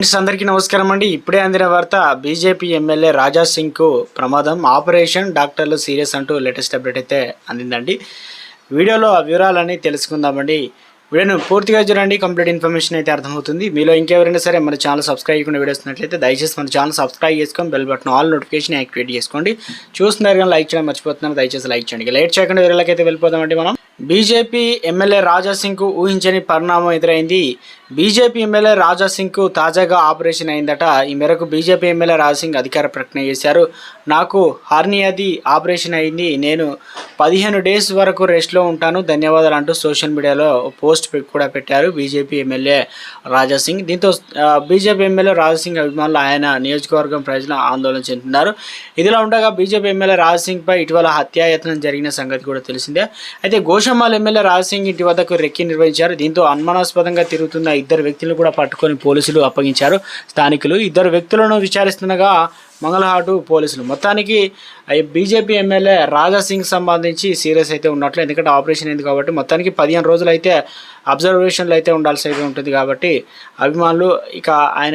Friends అందరికీ నమస్కారం అండి. ఇప్పుడే అందిన వార్త బీజేపీ ఎమ్మెల్యే రాజా సింగ్కు ప్రమాదం. ఆపరేషన్ డాక్టర్లు సీరియస్ అంటూ లేటెస్ట్ అప్డేట్ అయితే అందిందండి. వీడియోలో ఆ వివరాలన్నీ తెలుసుకుందామండి. వీడియోను పూర్తిగా చూడండి. కంప్లీట్ ఇన్ఫర్మేషన్ అయితే అర్థమవుతుంది. మీలో ఇంకెవరైనా సరే మన ఛానల్ సబ్స్క్రైబ్ చేయకుండా వీడియోస్ ఉన్నట్లయితే దయచేసి మన ఛానల్ సబ్స్క్రైబ్ చేసుకొని bell button all notification activate చేసుకోండి. చూస్తున్నారు కానీ లైక్ చేయడం మర్చిపోతున్నారు. దయచేసి లైక్ చేయండి. లైట్ చేయకుండా వీడియోలకైతే వెళ్ళిపోదామండి మనం. బీజేపీ ఎమ్మెల్యే రాజా సింగ్కు ఊహించని పరిణామం ఎదురైంది. బీజేపీ ఎమ్మెల్యే రాజా సింగ్కు తాజాగా ఆపరేషన్ అయిందట. ఈ మేరకు బీజేపీ ఎమ్మెల్యే రాజాసింగ్ అధికార ప్రకటన చేశారు. నాకు హార్నియాది ఆపరేషన్ అయింది. నేను పదిహేను డేస్ వరకు రెస్ట్లో ఉంటాను. ధన్యవాదాలు అంటూ సోషల్ మీడియాలో పోస్ట్ కూడా పెట్టారు బీజేపీ ఎమ్మెల్యే రాజా సింగ్. దీంతో బీజేపీ ఎమ్మెల్యే రాజా సింగ్ అభిమానులు ఆయన నియోజకవర్గం ప్రజలు ఆందోళన చెందుతున్నారు. ఇదిలా ఉండగా బీజేపీ ఎమ్మెల్యే రాజాసింగ్పై ఇటీవల హత్యాయత్నం జరిగిన సంగతి కూడా తెలిసిందే. అయితే గోషమ్మాల్ ఎమ్మెల్యే రాజా సింగ్ ఇంటి వద్దకు రెక్కి నిర్వహించారు. దీంతో అనుమానాస్పదంగా తిరుగుతున్న ఇద్దరు వ్యక్తులను కూడా పట్టుకొని పోలీసులు అప్పగించారు. స్థానికులు ఇద్దరు వ్యక్తులను విచారిస్తుండగా మంగళహాటు పోలీసులు. మొత్తానికి బీజేపీ ఎమ్మెల్యే రాజా సింగ్ సంబంధించి సీరియస్ అయితే ఉన్నట్లు ఎందుకంటే ఆపరేషన్ అయింది కాబట్టి మొత్తానికి పదిహేను రోజులు అయితే అబ్జర్వేషన్లు అయితే ఉండాల్సి అయితే ఉంటుంది కాబట్టి అభిమానులు ఇక ఆయన